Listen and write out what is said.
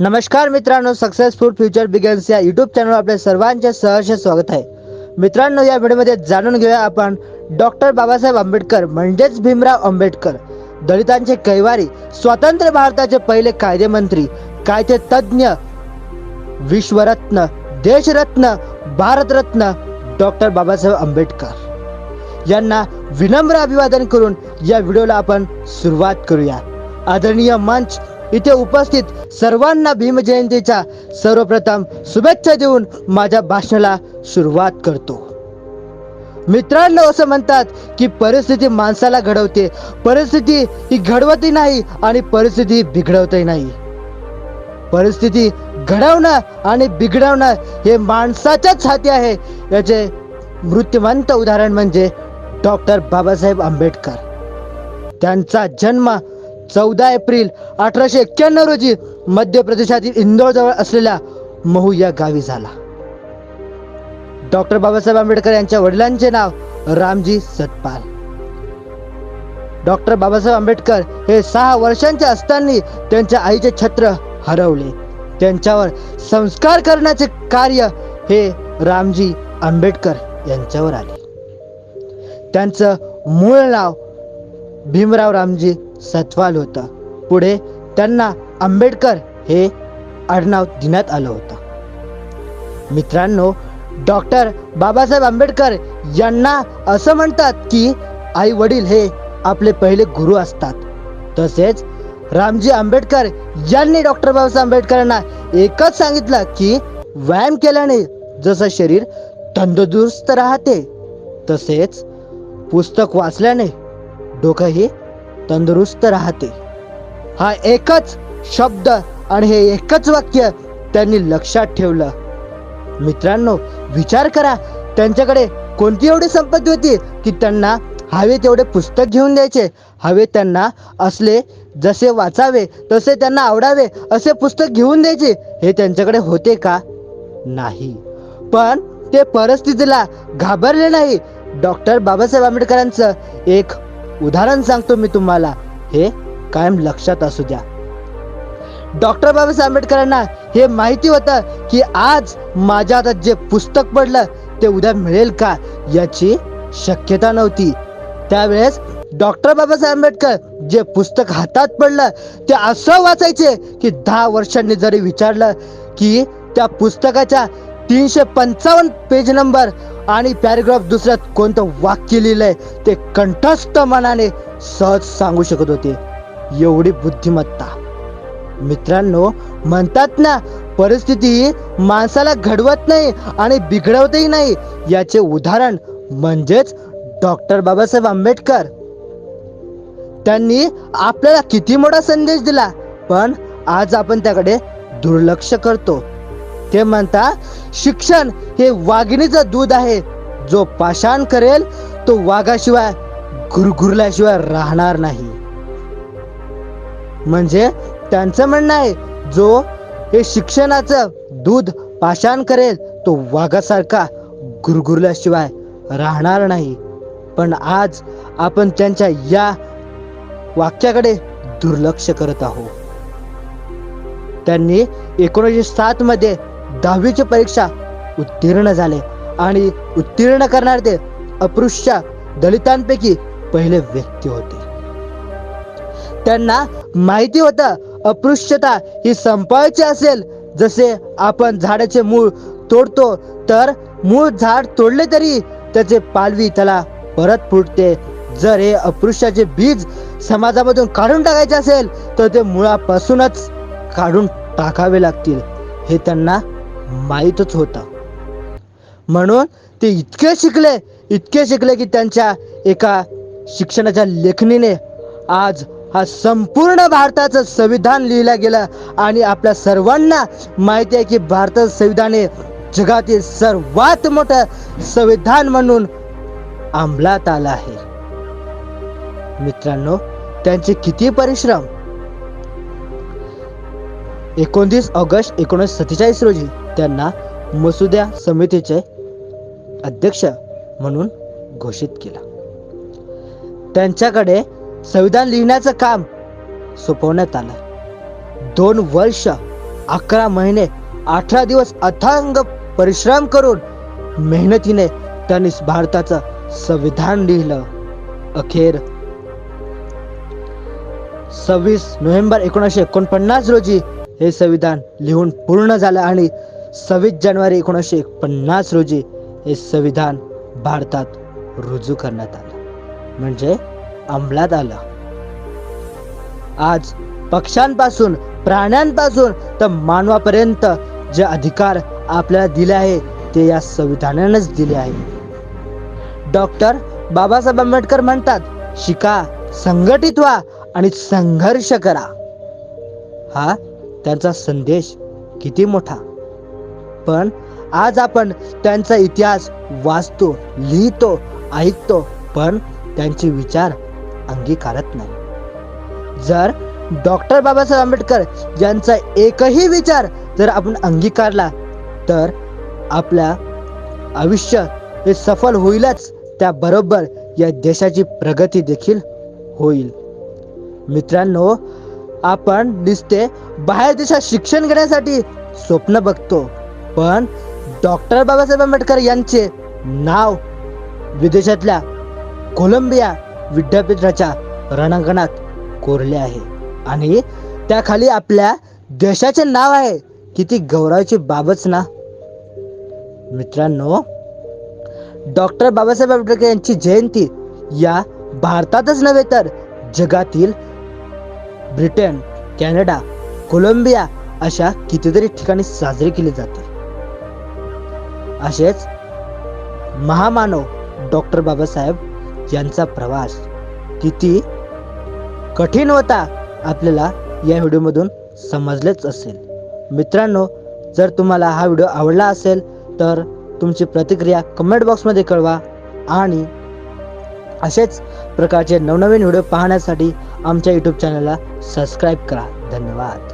नमस्कार मित्रांनो successful future begins या युट्यूब चॅनलवर आपल्या सर्वांचे सहर्ष स्वागत आहे. मित्रांनो या व्हिडिओमध्ये जाणून घेऊया आपण डॉक्टर बाबासाहेब आंबेडकर म्हणजेच भीमराव आंबेडकर दलितांचे कैवारी स्वतंत्र भारताचे पहिले कायदेमंत्री कायदे तज्ज्ञ विश्वरत्न देशरत्न भारतरत्न डॉक्टर बाबासाहेब आंबेडकर. यांना विनम्र अभिवादन करून या व्हिडिओला आपण सुरुवात करूया. आदरणीय मंच इथे उपस्थित सर्वांना भीमजयंतीच्या सर्वप्रथम शुभेच्छा देऊन माझ्या भाषणाला सुरुवात करतो. मित्रांनो असं म्हणतात की परिस्थिती माणसाला घडवते. परिस्थिती ही घडवतही नाही आणि परिस्थिती बिघडवतही नाही. परिस्थिती घडवणं आणि बिघडवणं हे माणसाच्याच हाती आहे याचे मृत्यूवंत उदाहरण म्हणजे डॉक्टर बाबासाहेब आंबेडकर. त्यांचा जन्म चौदा एप्रिल अठराशे एक्क्याण्णव रोजी मध्य प्रदेशातील इंदोरजवळ असलेल्या महू या गावी झाला. डॉक्टर बाबासाहेब आंबेडकर यांच्या वडिलांचे नाव रामजी सतपाल. डॉक्टर बाबासाहेब आंबेडकर हे सहा वर्षांचे असताना त्यांच्या आईचे छत्र हरवले. त्यांच्यावर संस्कार करण्याचे कार्य हे रामजी आंबेडकर यांच्यावर आले. त्यांचं मूळ नाव भीमराव रामजी सतवाल होता. पुढे त्यांना आंबेडकर हे आडनाव देण्यात आलं होतं. मित्रांनो डॉक्टर बाबासाहेब आंबेडकर यांना असं म्हणतात की आई वडील हे आपले पहिले गुरु असतात. तसेच रामजी आंबेडकर यांनी डॉक्टर बाबासाहेब आंबेडकरांना एकच सांगितलं की व्यायाम केल्याने जसं शरीर तंदुरुस्त राहते तसेच पुस्तक वाचल्याने डोकंही तंदुरुस्त राहते हा एकच शब्द आणि हे एकच वाक्य त्यांनी लक्षात ठेवलं. मित्रांनो विचार करा त्यांच्याकडे कोणती एवढी संपत्ती होती की त्यांना हवे तेवढे पुस्तक घेऊन द्यायचे हवे त्यांना असले जसे वाचावे तसे त्यांना आवडावे असे पुस्तक घेऊन द्यायचे हे त्यांच्याकडे होते का? नाही. पण ते परिस्थितीला घाबरले नाही. डॉक्टर बाबासाहेब आंबेडकरांचं एक उदाहरण सांगतो मी तुम्हाला. हे कायम लक्षात असू द्या. डॉक्टर बाबासाहेब आंबेडकरांना हे माहिती होतं की आज माझ्या हातात जे पुस्तक पडलं ते उद्या मिळेल का याची शक्यता नव्हती. त्यावेळेस डॉक्टर बाबासाहेब आंबेडकर जे पुस्तक हातात पडलं ते असं वाचायचे की दहा वर्षांनी जरी विचारलं की त्या पुस्तकाच्या तीनशे पंचावन्न पेज नंबर आणि पॅरेग्राफ दुसऱ्यात कोणतं वाक्य लिहिलंय ते कंठस्थ मनाने सहज सांगू शकत होते. एवढी बुद्धिमत्ता. मित्रांनो म्हणतात ना परिस्थिती माणसाला घडवत नाही आणि बिघडवतही नाही याचे उदाहरण म्हणजेच डॉक्टर बाबासाहेब आंबेडकर. त्यांनी आपल्याला किती मोठा संदेश दिला पण आज आपण त्याकडे दुर्लक्ष करतो. ते म्हणता शिक्षण हे वाघिणीचं दूध आहे. जो पाषाण करेल तो वाघाशिवाय गुरगुरल्याशिवाय राहणार नाही. म्हणजे त्यांचं म्हणणं आहे जो हे शिक्षणाचं दूध पाषाण करेल तो वाघासारखा गुरगुरल्याशिवाय राहणार नाही. पण आज आपण त्यांच्या या वाक्याकडे दुर्लक्ष करत आहोत. त्यांनी एकोणीसशे सात मध्ये दहावीची परीक्षा उत्तीर्ण झाले आणि उत्तीर्ण करणार ते अस्पृश्य दलितांपैकी पहिले व्यक्ती होते. त्यांना माहिती होतं अपृश्यता ही संपवायची असेल जसे आपण झाडाचे मूळ तोडतो तर मूळ झाड तोडले तरी त्याचे पालवी त्याला परत फुटते. जर हे अपृश्याचे बीज समाजामधून काढून टाकायचे असेल तर ते मुळापासूनच काढून टाकावे लागतील हे त्यांना माहीतच होता. म्हणून ते इतके शिकले इतके शिकले की त्यांच्या एका शिक्षणाच्या लेखणीने आज हा संपूर्ण भारताचं संविधान लिहिलं गेलं आणि आपल्या सर्वांना माहिती आहे की भारताचं संविधान हे जगातील सर्वात मोठं संविधान म्हणून अंमलात आलं आहे. मित्रांनो त्यांचे किती परिश्रम? एकोणतीस ऑगस्ट एकोणीसशे सत्तेचाळीस रोजी त्यांना मसुद्या समितीचे अध्यक्ष म्हणून घोषित केला. त्यांच्याकडे संविधान लिहिण्याचं काम सोपवण्यात आलं. दोन वर्ष अकरा महिने अठरा दिवस अथांग परिश्रम करून मेहनतीने त्यांनी भारताचं संविधान लिहिलं. अखेर सव्वीस नोव्हेंबर एकोणीसशे एकोणपन्नास रोजी हे संविधान लिहून पूर्ण झालं आणि सव्वीस जानेवारी एकोणीसशे पन्नास रोजी हे संविधान भारतात रुजू करण्यात आलं. म्हणजे अंमलात आलं. आज पक्ष्यांपासून प्राण्यांपासून तर मानवापर्यंत जे अधिकार आपल्याला दिले आहे ते या संविधानानेच दिले आहे. डॉक्टर बाबासाहेब आंबेडकर म्हणतात शिका संघटित व्हा आणि संघर्ष करा. हा त्यांचा संदेश किती मोठा? पण आज आपण त्यांचा इतिहास वाचतो लिहितो ऐकतो पण त्यांचे विचार अंगीकारत नाही. जर डॉक्टर बाबासाहेब आंबेडकर यांचा एकही विचार जर आपण अंगीकारला तर आपल्या आयुष्य हे सफल होईलच त्याबरोबर या देशाची प्रगती देखील होईल. मित्रांनो आपण दिसते बाहेर देशात शिक्षण घेण्यासाठी स्वप्न बघतो पण डॉक्टर बाबासाहेब आंबेडकर यांचे नाव विदेशातल्या कोलंबिया विद्यापीठाच्या रणांगणात कोरले आहे. आणि त्याखाली आपल्या देशाचे नाव आहे. किती गौरवाची बाबच ना. मित्रांनो डॉक्टर बाबासाहेब आंबेडकर यांची जयंती या भारतातच नव्हे तर जगातील ब्रिटन कॅनडा कोलंबिया अशा कितीतरी ठिकाणी साजरी केली जाते. असेच महामानव डॉक्टर बाबासाहेब यांचा प्रवास. किती कठीण होता आपल्याला या व्हिडिओमधून समजलेच असेल. मित्रांनो जर तुम्हाला हा व्हिडिओ आवडला असेल तर तुमची प्रतिक्रिया कमेंट बॉक्समध्ये कळवा आणि असेच प्रकारचे नवनवीन व्हिडिओ पाहण्यासाठी आमच्या यूट्यूब चॅनलला सबस्क्राईब करा. धन्यवाद.